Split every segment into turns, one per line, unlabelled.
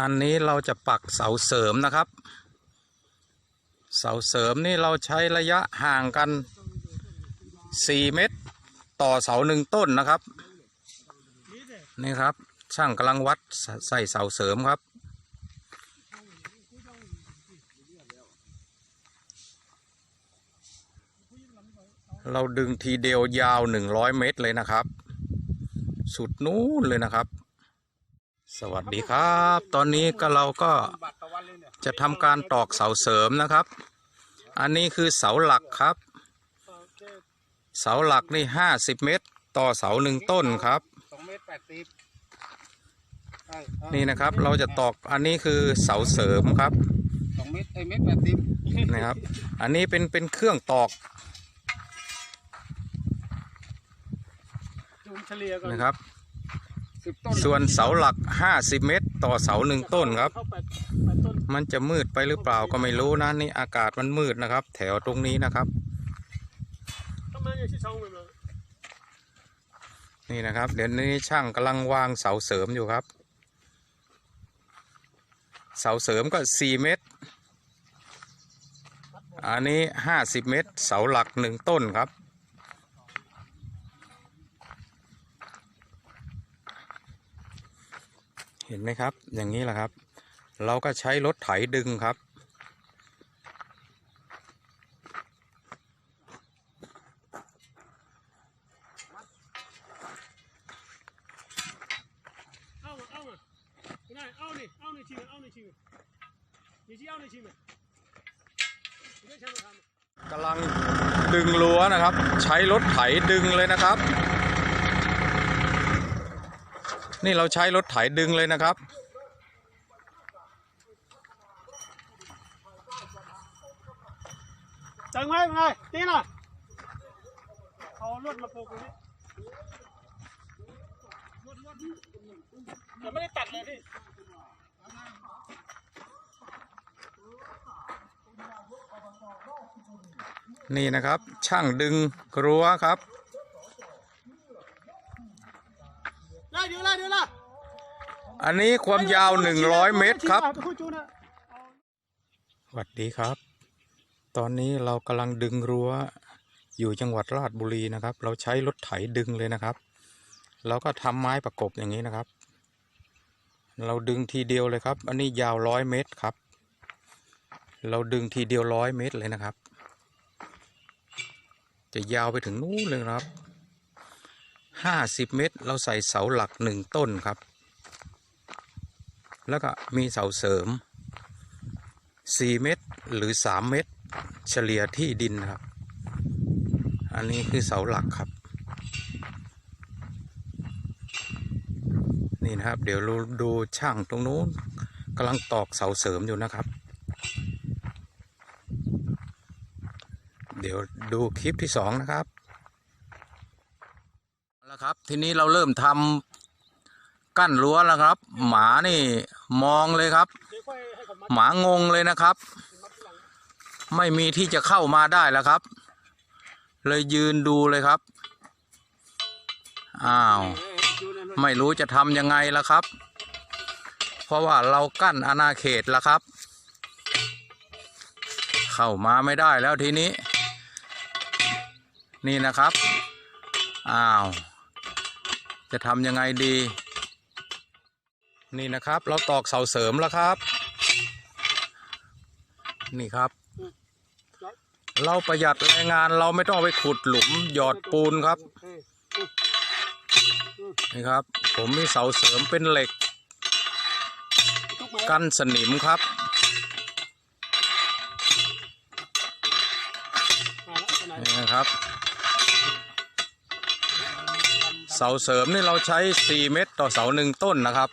อันนี้เราจะปักเสาเสริมนะครับ เสาเสริมนี่เราใช้ระยะห่างกัน 4 เมตร ต่อเสาหนึ่งต้นนะครับ นี่ครับช่างกำลังวัดใส่เสาเสริมครับ เราดึงทีเดียวยาว 100 เมตรเลยนะครับ สุดนู้นเลยนะครับ สวัสดีครับ ตอนนี้ก็เราก็จะทำการตอกเสาเสริมนะครับ อันนี้คือเสาหลักครับ เสาหลักนี่50เมตร ต่อเสาหนึ่งต้นครับ
สองเมตรแปดสิบ
นี่นะครับเราจะตอกอันนี้คือเสาเสริมครับ
สองเมตรไอ้เมตรแปดสิบ
นะครับ อันนี้เป็นเป็นเครื่องตอก
จูงเฉลี่ยก่อน
นะครับ
สิบต้น
ส่วนเสาหลัก 50 เมตร ต่อเสาหนึ่งต้นครับ
เข้าแปดแปดต้น
มันจะมืดไปหรือเปล่าก็ไม่รู้นะนี่อากาศมันมืดนะครับ แถวตรงนี้นะครับ
ทำไมยังชิช่องไปเลย
นี่นะครับ เดี๋ยวนี้ช่างกำลังวางเสาเสริมอยู่ครับ เสาเสริมก็ 4 เมตร อันนี้ 50 เมตร เสาหลักหนึ่งต้นครับ เห็นไหมครับ อย่างนี้แหละครับ เราก็ใช้รถไถดึงครับ
เอาเอาเอานี่เอานี่ชิมเอานี่ชิมนี่ชิเอานี่ชิม
กำลังดึงรั้วนะครับ ใช้รถไถดึงเลยนะครับ นี่เราใช้รถไถดึงเลยนะครับ
จังไหมเป็นไงตีน่ะเอาลวดมาปลูกตรงนี้ลวดลวดแต่ไม่ได้ตัดเลยพี่
นี่นะครับ ช่างดึงรั้วครับ
ได้เดี๋ยวละเดี๋ยวละ
อันนี้ความยาว100เมตรครับ
คุยจูนะ
สวัสดีครับ ตอนนี้เรากำลังดึงรั้ว อยู่จังหวัดราชบุรีนะครับ เราใช้รถไถดึงเลยนะครับ แล้วก็ทำไม้ประกบอย่างนี้นะครับ เราดึงทีเดียวเลยครับ อันนี้ยาวร้อยเมตรครับ เราดึงทีเดียวร้อยเมตรเลยนะครับ จะยาวไปถึงนู้นเลยครับ ห้าสิบเมตร เราใส่เสาหลักหนึ่งต้นครับ แล้วก็มีเสาเสริม4เมตรหรือ3เมตร เฉลี่ยที่ดินครับ อันนี้คือเสาหลักครับ นี่นะครับ เดี๋ยวเราดูช่างตรงนู้นกำลังตอกเสาเสริมอยู่นะครับ เดี๋ยวดูคลิปที่สองนะครับ เอาละครับ ทีนี้เราเริ่มทำกั้นรั้วแล้วครับ หมานี่มองเลยครับ
หมา
งงเลยนะครับ ไม่มีที่จะเข้ามาได้แล้วครับ เลยยืนดูเลยครับอ้าวไม่รู้จะทำยังไงล้วครับ เพราะว่าเรากั้นอาณาเขตแล้วครับ เข้ามาไม่ได้แล้วทีนี้ นี่นะครับ อ้าว จะทำยังไงดี นี่นะครับ เราตอกเสาเสริมแล้วครับ นี่ครับ เราประหยัดแรงงานเราไม่ต้องไปขุดหลุมหยอดปูนครับ นี่ครับ ผมมีเสาเสริมเป็นเหล็ก
กไม้
กันสนิมครับ
นี่
นะครับ เสาเสริมนี่เราใช้ 4 เมตรต่อเสาหนึ่งต้นนะครับ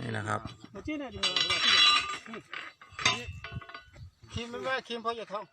นี่นะ
ครับ
คิมไม่ว่าคิมพราะอย่าท้อง